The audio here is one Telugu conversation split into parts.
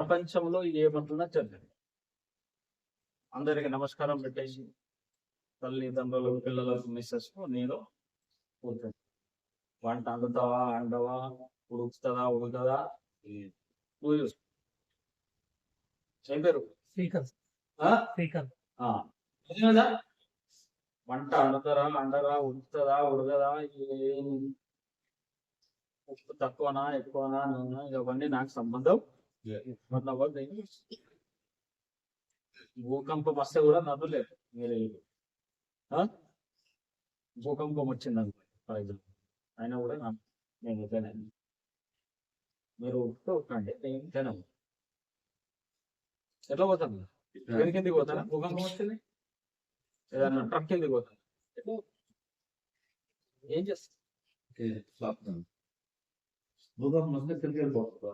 ప్రపంచంలో ఏమన్నా జరిగింది. అందరికి నమస్కారం పెట్టేసి తల్లిదండ్రులు పిల్లలకు మిస్సెస్ నేను కూర్చొని వంట అందుతావా అండవా ఉడుకుతుందా ఉడుకుతుందా నువ్వు చూసుకో ఏం పేరు? శ్రీకాంత్. ఆ? శ్రీకాంత్. ఆ. అర్థమైందా? వంట అండుతారా అండరా ఉడుకుతుందా ఉడకదా? ఏం? ఉప్పు తక్కువనా ఎక్కువనా నూనె ఇవన్నీ నాకు సంబంధం వద్ద ఏం లేదు. భూకంపం వస్తే కూడా నన్ను లేదు మీరు ఆ? భూకంపం వచ్చింది అనుకో ఫర్ ఎగ్జాంపుల్ అయినా కూడా నేను తినను మీరు ఉప్పు ఉప్పండి నేను తినను ఎట్లా పోతాను దేని కిందకి పోతారా భూకంపం వచ్చింది ఏదన్నా ట్రక్ కిందకి పోతాను? ఏం చేస్తా భూకంపం వస్తే తిరిగి వెళ్ళిపోతుంది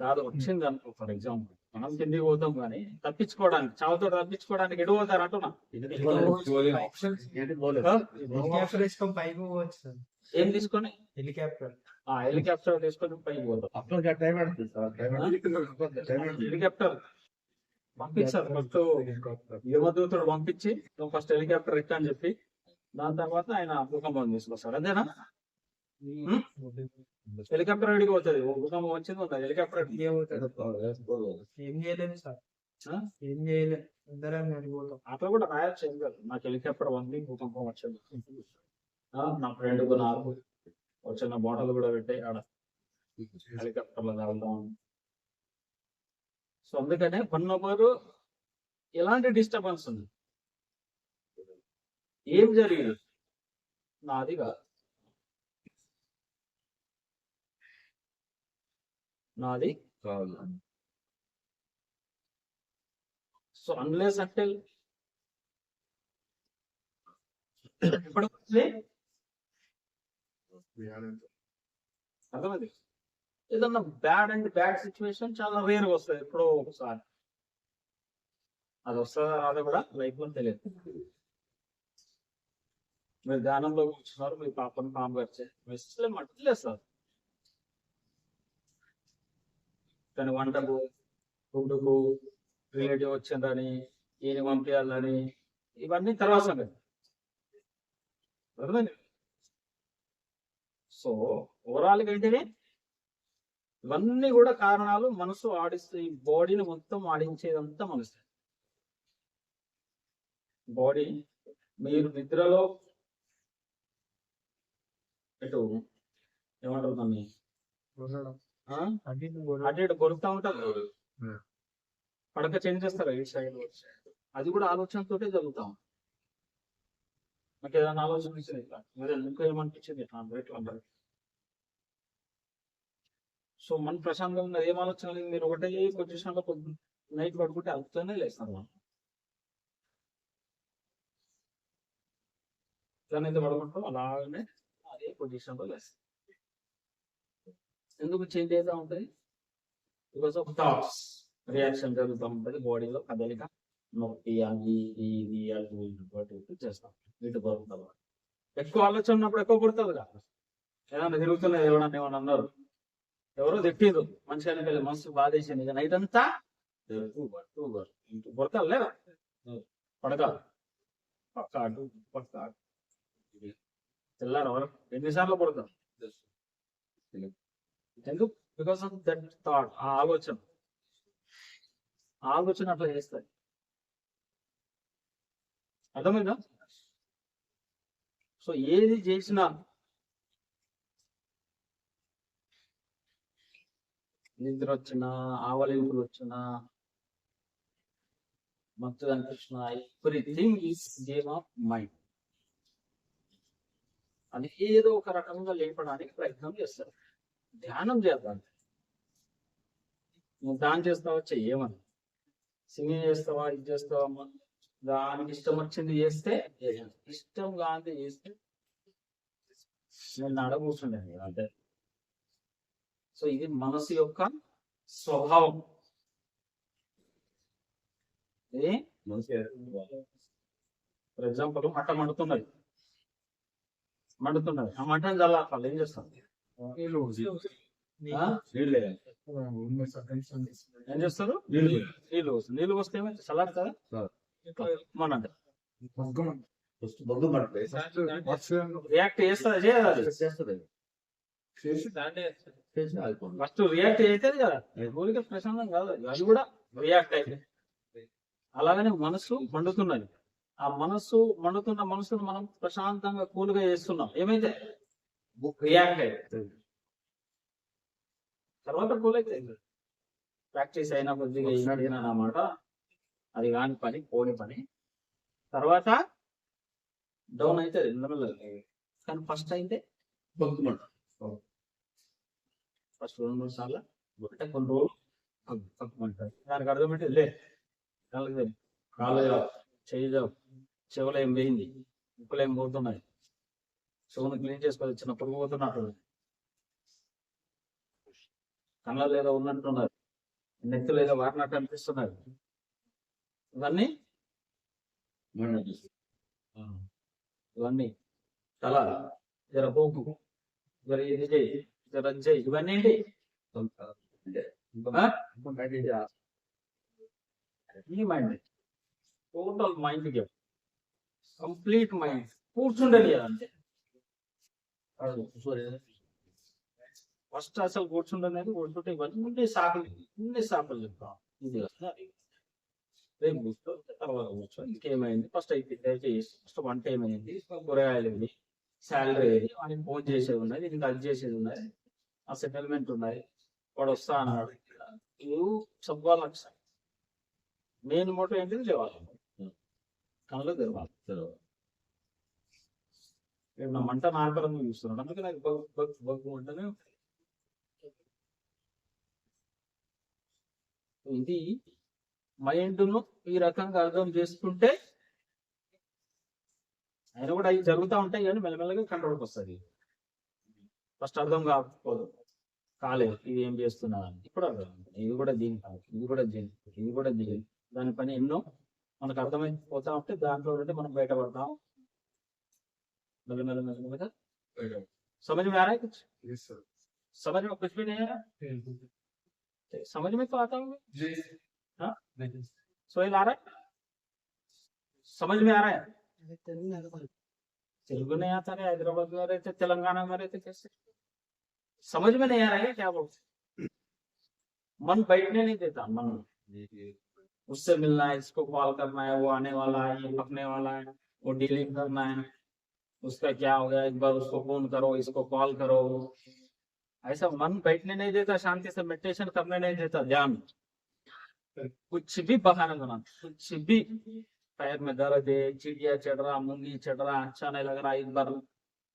కాదు వచ్చింది అనుకో ఫర్ ఎగ్జాంపుల్. మనం కిందికి పోతాం కానీ తప్పించుకోవడానికి చావుతో తప్పించుకోవడానికి ఎటు పోతారు అంటున్నా. ఏం తీసుకొని? హెలికాప్టర్. ఆ హెలికాప్టర్ తీసుకొని పైకి పోతాం. హెలికాప్టర్ పంపించారు ఫస్ట్ యువదూతుడు పంపించి నువ్వు ఫస్ట్ హెలికాప్టర్ ఎక్కా అని చెప్పి దాని తర్వాత ఆయన భూకంపం తీసుకొస్తాడు అంతేనా? హెలికాప్టర్ అడిగి పోతుంది. భూకంపం వచ్చింది ఉంటుంది హెలికాప్టర్ అడిగి ఏం చేయలేదు సార్? ఏం చేయలేదు అందరం వెళ్ళిపోతాం అట్లా కూడా రాయొచ్చు ఏం కాదు. నాకు హెలికాప్టర్ ఉంది భూకంపం వచ్చింది. ఆ, నా ఫ్రెండ్ నాకు వచ్చిన బాటలు కూడా పెట్టాయి ఆడ హెలికాప్టర్లో తాగుతాం సో అందుకనే వన్ అవర్ ఎలాంటి డిస్టర్బెన్స్ ఉంది. ఏం జరిగింది? నాది కాదు. నాది. సో అన్లెస్ అంటే ఇప్పుడు అర్థమైంది? ఏదన్నా బ్యాడ్ అండ్ బ్యాడ్ సిచ్యువేషన్ చాలా రేర్ వస్తుంది ఎప్పుడో ఒకసారి. అది వస్తుందా రాదా కూడా? లైఫ్లో తెలియదు. మీరు ధ్యానంలో కూర్చున్నారు మీ పాపను పాము గడిచే మెసేజ్ మట్లేదు సార్ వంటకు ఫుడ్కు రిలేటివ్ వచ్చిందని ఈయన పంపించాలని ఇవన్నీ తర్వాత సంగతి. అర్థమైంది? సో ఓవరాల్ ఏంటిది ఇవన్నీ కూడా కారణాలు మనసు ఆడిస్తే ఈ బాడీని మొత్తం ఆడించేదంతా మనసు. బాడీ మీరు నిద్రలో ఎటు ఏమంటారు దాన్ని? అటు ఇటు ఉంటారు Hmm. పడక చేంజ్ చేస్తారు ఈ సైడ్ అది కూడా ఆలోచనతోటే జరుగుతాం నాకు ఏదైనా ఆలోచన ఇచ్చింది ఇట్లా? మీరు ఎందుకు ఏమనిపించింది ఇట్లా? ఇట్లా సో మన ప్రశాంతంగా ఉన్నది ఏం ఆలోచన లేదు. మీరు ఒకటే పొజిషన్లో నైట్ పడుకుంటే అవుతూనే లేస్తారు మనం. పడుకుంటాం అలాగనే అదే పొజిషన్లో లేస్తారు ఎందుకు చేంజ్ అవుతా ఉంటుంది? బికాస్ ఆఫ్ థాట్స్ రియాక్షన్ జరుగుతూ ఉంటుంది బాడీలో కదలిక. నొప్పి అది ఇది ఇది అది ఇంకోటి ఇటు చేస్తాం ఇటు కొరుకుతాం ఎక్కువ ఆలోచన ఉన్నప్పుడు ఎక్కువ కొడుతుంది కదా. ఏదన్నా తిరుగుతున్నది ఎవరన్నా ఏమన్నా అన్నారు? ఎవరో తిట్టింది మంచిగా అనిపించలేదు. మనసు బాధేసింది ఇక నైట్ అంతా కొడతారు లేదా? పడక పక్క అటు పక్క తెల్లారు ఎవరు ఎన్నిసార్లు పడతారు? ఎందుకు? బికాస్ ఆఫ్ దట్ థాట్ ఆ ఆలోచన. ఆలోచన అట్లా చేస్తాయి. అర్థమైందా? సో ఏది చేసినా నిద్ర వచ్చినా ఆవలింపులు వచ్చినా మత్తు అనిపించిన everything is game of mind. అది ఏదో ఒక రకంగా లేపడానికి ప్రయత్నం చేస్తారు. ధ్యానం చేద్దాం నువ్వు ధ్యానం చేస్తావా? చెయ్యమని సింగింగ్ చేస్తావా? ఇది చేస్తావా? దానికి ఇష్టం వచ్చింది చేస్తే. ఇష్టం కాంతి చేస్తే నేను అడగ కూర్చుండే అంతే సో ఇది మనసు యొక్క స్వభావం. ఇది ఫర్ ఎగ్జాంపుల్ మట్ట మండుతున్నది. మండుతున్నది. ఆ మంటను చల్లాలి ఏం చేస్తాం? ఆ? నీళ్ళే ఏం చేస్తారు? నీళ్ళు. నీళ్ళు వస్తుంది నీళ్ళు వస్తే చల్లారుతుందా సార్. మన రియాక్ట్ చేస్తుందా ఆగిపోతుంది ఫస్ట్ రియాక్ట్ అవుతుంది కదా? ఊరికే ప్రశాంతం కాదు. అది. అది కూడా రియాక్ట్ అయితే. అలాగనే మనసు మండుతున్నది. ఆ మనస్సు మండుతున్న మనసును మనం ప్రశాంతంగా కూల్గా చేస్తున్నాం. ఏమైతే రియాక్ట్ అయితే తర్వాత కూల్ అయితే ప్రాక్టీస్ అయిన కొద్దిగా అన్నమాట. అది కాని పని పోని పని. తర్వాత డౌన్ అవుతుంది మెల్లమెల్లగా కానీ ఫస్ట్ అయితే బొగ్గు మంట ఫస్ట్ రెండు మూడు సార్లు అంటే కొన్ని రోజులు పగ్గుమంటారు దానికి అర్థం లే తెలి. కాళ్ళు చెయ్యి చెవులు ఏం వేయింది. ముక్కులు ఏం పోతున్నాయి. చెవును క్లీన్ చేసుకొని చిన్న పురుగు పోతున్నట్టు కళ్ళలో ఏదో ఉన్నట్టున్నారు. నెత్తులు ఏదో వారినట్టు అనిపిస్తున్నారు. ఇవన్నీ. ఇవన్నీ తల జర పోకు. జర ఇది చేయి జర చేయి. ఇవన్నీ ఏంటి? అంటే ఈ mind total mind complete mind కూర్చుండేది. అంతే ఫస్ట్ అసలు కూర్చుండనేది కూర్చుంటే ఇవన్నీ సాకులు ఇన్ని సాకులు చెప్తాం. ఇది అది. రేపు కూర్చో తర్వాత కూర్చో ఇంకేమైంది? ఫస్ట్ అయితే ఫస్ట్ వంట ఏమైంది కూరగాయలు ఏమి శాలరీ ఏది వాడికి ఫోన్ చేసేది ఉన్నది ఇంకా అది చేసేది ఉన్నది. ఆ సెటిల్మెంట్ ఉన్నది. వాడు వస్తా అన్నాడు. ఇవి సబ్బాలక్ష మెయిన్ మోటో ఏంటిది? లేవాలి. కళ్ళు తెరవాలి నా మంట నాగరంగా చూస్తున్నాడు. అందుకే నాకు బగ్ బగ్ బగ్ అంటేనే ఇది మైండ్ను ఈ రకంగా అర్థం చేసుకుంటే ఆయన కూడా అవి జరుగుతూ ఉంటాయి కానీ మెల్లమెల్లగా కంట్రోల్కి వస్తుంది ఫస్ట్ అర్థం కాకపోదు. కాలేదు. ఇది ఏం చేస్తున్నా? అని. ఇప్పుడు అర్థం ఇది కూడా దీని కాదు. ఇది కూడా దీని ఇది కూడా దీని దాని పని ఎన్నో మనకు అర్థమైపోతా ఉంటే దాంట్లో ఉంటే మనం బయటపడతాం. लगन लगन समझ में आ रहा है कुछ? Yes, sir. समझ में कुछ भी नहीं आ रहा? समझ में तो आता होगा हाँ? सोहेल आ रहा है? समझ में आ रहा है? तेलुगु नहीं आता रहे हैदराबाद में रहते तेलंगाना में रहते कैसे? समझ में नहीं आ रहा है क्या बोलते मन बैठने नहीं देता मन। उससे मिलना है इसको कॉल करना है वो आने वाला है ये पकने वाला है वो डीलिंग करना है। उसका क्या हो गया? एक बार उसको फ़ोन करो, इसको कॉल करो। ऐसा मन बैठने नहीं देता, शांति से मेडिटेशन करने नहीं देता, ध्यान। कुछ भी बहाना बना, कुछ भी पैर में दर्द है, चिड़िया चढ़ रहा, मूँगी चढ़ रहा अच्छा नहीं लग रहा, एक बार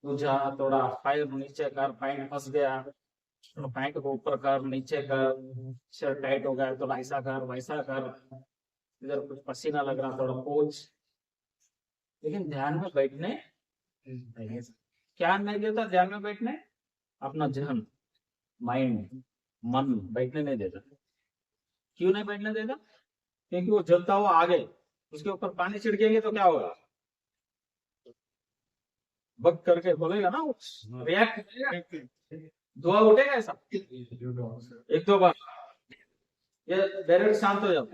बुझा, थोड़ा पैर नीचे कर पैंट फंस गया। तो पैंट को ऊपर कर, नीचे कर शर्ट टाइट हो गया तो ऐसा कर, वैसा कर। इधर कुछ पसीना लग रहा, थोड़ा पोच लेकिन ध्यान में बैठने। क्या नहीं देता ध्यान में बैठने? अपना जहन माइंड मन बैठने नहीं देता। क्यों नहीं बैठने देता? क्योंकि वो जलता हुआ आगे उसके ऊपर पानी छिड़केंगे तो क्या होगा? बग करके बोलेगा ना रिएक्ट धुआँ उठेगा ऐसा? एक दो बार। ये डायरेक्ट शांत हो जाओ।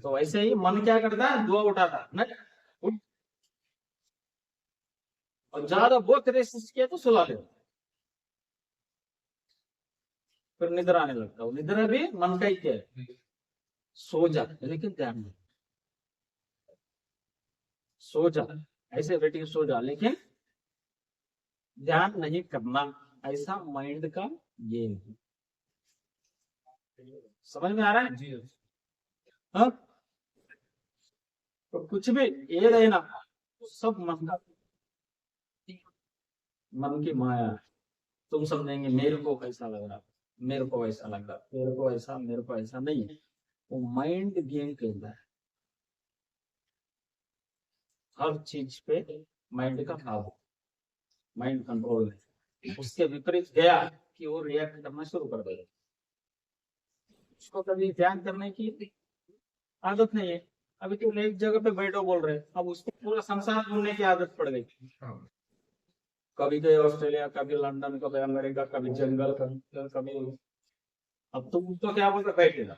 तो वैसे ही मन क्या करता है? धुआँ उठाता है नहीं उठ और ज़्यादा बहुत क्रेसिस किया तो सुला दे। फिर निद्र आने लगता है। निद्र भी मन का ही क्या है? सो जाता है। लेकिन ध्यान नहीं सो जा ऐसे बैठे सो जा लेकिन ध्यान नहीं करना। ऐसा माइंड का ये समझ में आ रहा है? जी हाँ? तो कुछ भी ये रहे ना सब मन का। मन की माया है। तुम समझेंगे मेरे को कैसा लग रहा मेरे को ऐसा लग रहा मेरे को ऐसा मेरे को ऐसा नहीं है वो माइंड गेम खेलता है हर चीज़ पे माइंड का काबू माइंड कंट्रोल है उसके विपरीत गया कि वो रिएक्ट करना शुरू कर देगा। उसको कभी ध्यान करने की आदत नहीं है। अभी तुम एक जगह पे बैठो बोल रहे अब उसको पूरा संसार ढूँढने की आदत पड़ गई। कभी गए ऑस्ट्रेलिया, कभी लंदन, कभी अमेरिका, कभी जंगल, कभी कभी अब तुम तो क्या बोलते बैठे ना